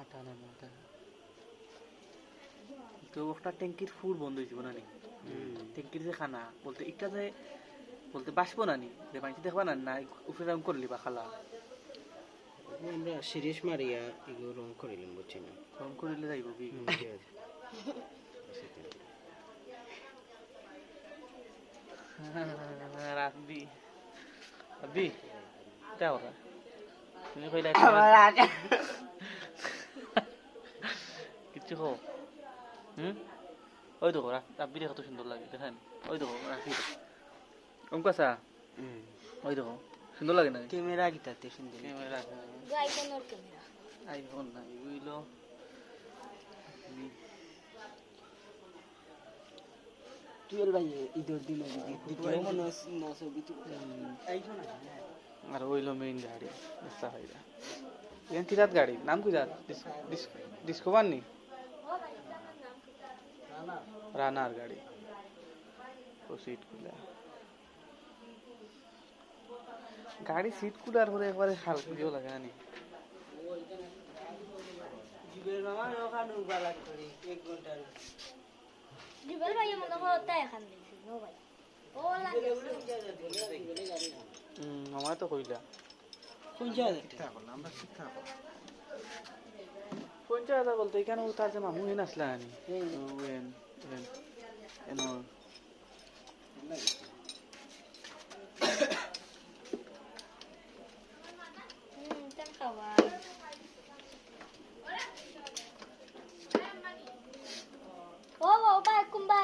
আটা না ময়দা তো একটা ট্যাঙ্কির ফুল বন্ধ হয়েছিল না? নি ট্যাঙ্কির যে খানা বলতে একটা যে বলতে বাসবো না নি? যে পানিতে দেখবা না না উপরে রং করলি বা খালা? আমরা সিরিজ মারিয়া এগুলো রং করিলাম বুঝছি না? রং করিলে যাইব কি? রাখবি রাখবি তা ওরা তুমি কইলা কিচ্ছু খো হুম? ওই দেখো রাব্বি দেখো কত সুন্দর লাগে দেখেন। ওই দেখো রাখি। অঙ্ক আসা ওই দেখো সুন্দর লাগে না ক্যামেরা গিতাতে সুন্দর ক্যামেরা আইফোনের ক্যামেরা। আইফোন না এগুলো টুয়েলভ ভাই ঈদের দিন দ্বিতীয় মনে না ছবি আইফোন আর ওইলো মেইন গাড়ি, রাস্তা ফাইদা এখান তিরাত গাড়ি, নাম কি যাত ডিসকভার নি? রানার গাড়ি। ও সিট খুলে গাড়ি সিট কুলার পরে একবারে হালকা ইয়েও লাগে না জীবের মামা ওখানে উবালা করি এক ঘণ্টার জুবেল ভাই মনে করো তাই এখান দিয়েছি নো ভাই। ও লাগে হুম আমার তো কইলা। পঞ্চায়েত বলতে এখানে তার যে মামু হেন আসলা আনি ও বাবা কুম্বা